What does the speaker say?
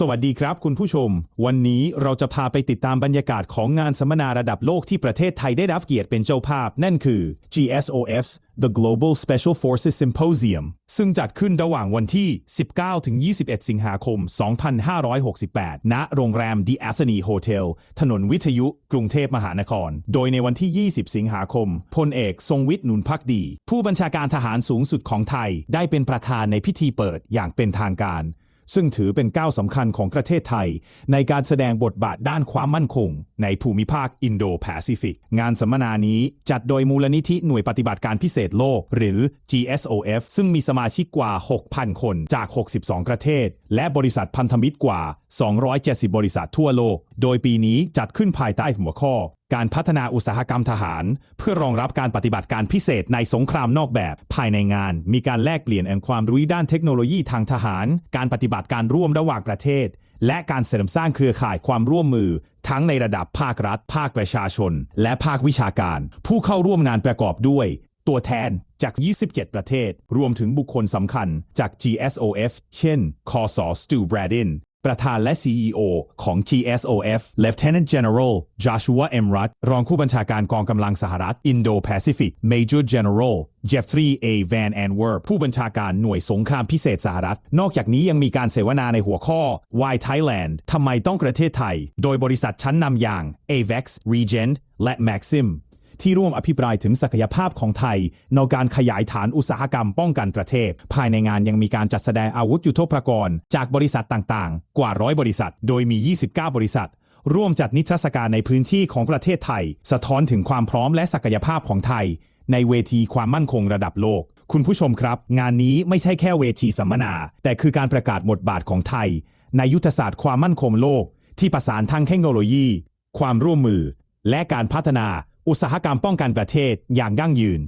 สวัสดีครับคุณผู้ชม วันนี้เราจะพาไปติดตามบรรยากาศของงานสัมมนาระดับโลกที่ประเทศไทยได้รับเกียรติเป็นเจ้าภาพ นั่นคือ GSOF The Global Special Forces Symposium ซึ่งจัดขึ้นระหว่างวันที่ 19 ถึง 21 สิงหาคม 2568 ณ โรงแรม The Athene Hotel ถนนวิทยุ กรุงเทพมหานคร โดยในวันที่ 20 สิงหาคม พลเอกทรงวิทย์นุนพักดี ผู้บัญชาการทหารสูงสุดของไทย ได้เป็นประธานในพิธีเปิดอย่างเป็นทางการ ซึ่งถือเป็นก้าวสำคัญของประเทศไทย ในการแสดงบทบาทด้านความมั่นคงในภูมิภาคอินโดแปซิฟิก งานสัมมนานี้จัดโดยมูลนิธิหน่วยปฏิบัติการพิเศษโลก หรือ GSOF ซึ่งมีสมาชิกกว่า 6,000 คนจาก 62 ประเทศ และบริษัทพันธมิตรกว่า 270 บริษัททั่วโลก โดยปีนี้จัดขึ้นภายใต้หัวข้อ การพัฒนาอุตสาหกรรมทหาร เพื่อรองรับการปฏิบัติการพิเศษในสงครามนอกแบบ ภายในงาน มีการแลกเปลี่ยนแห่งความรู้ด้านเทคโนโลยีทางทหาร การปฏิบัติการร่วมระหว่างประเทศ และการเสริมสร้างเครือข่ายความร่วมมือ ทั้งในระดับภาครัฐ ภาคประชาชน และภาควิชาการ ผู้เข้าร่วมงานประกอบด้วย ตัวแทนจาก 27 ประเทศ รวมถึงบุคคลสำคัญจาก GSOF เช่น คอสอสตูบรดิน ประธานและ CEO ของ GSOF Lieutenant General Joshua M. Rudd รองผู้บัญชาการกองกำลังสหรัฐ Indo-Pacific Major General Jeffrey A. Van Anwerp ผู้บัญชาการหน่วยสงครามพิเศษสหรัฐ นอกจากนี้ยังมีการเสวนาในหัวข้อ Why Thailand ทำไมต้องประเทศไทย โดยบริษัทชั้นนำอย่าง AVEX Regent และ Maxim ที่ร่วมอภิปรายถึงศักยภาพของไทย ในการขยายฐานอุตสาหกรรมป้องกันประเทศ ภายในงานยังมีการจัดแสดงอาวุธยุทโธปกรณ์ จากบริษัทต่างๆ กว่าร้อยบริษัท โดยมี 29 บริษัท ร่วมจัดนิทรรศการในพื้นที่ของประเทศไทย สะท้อนถึงความพร้อมและศักยภาพของไทย ในเวทีความมั่นคงระดับโลก คุณผู้ชมครับ งานนี้ไม่ใช่แค่เวทีสัมมนา แต่คือการประกาศบทบาทของไทย ในยุทธศาสตร์ความมั่นคงโลก ที่ประสานทางเทคโนโลยี ความร่วมมือ และการพัฒนา อุตสาหกรรมป้องกันประเทศอย่างยั่งยืน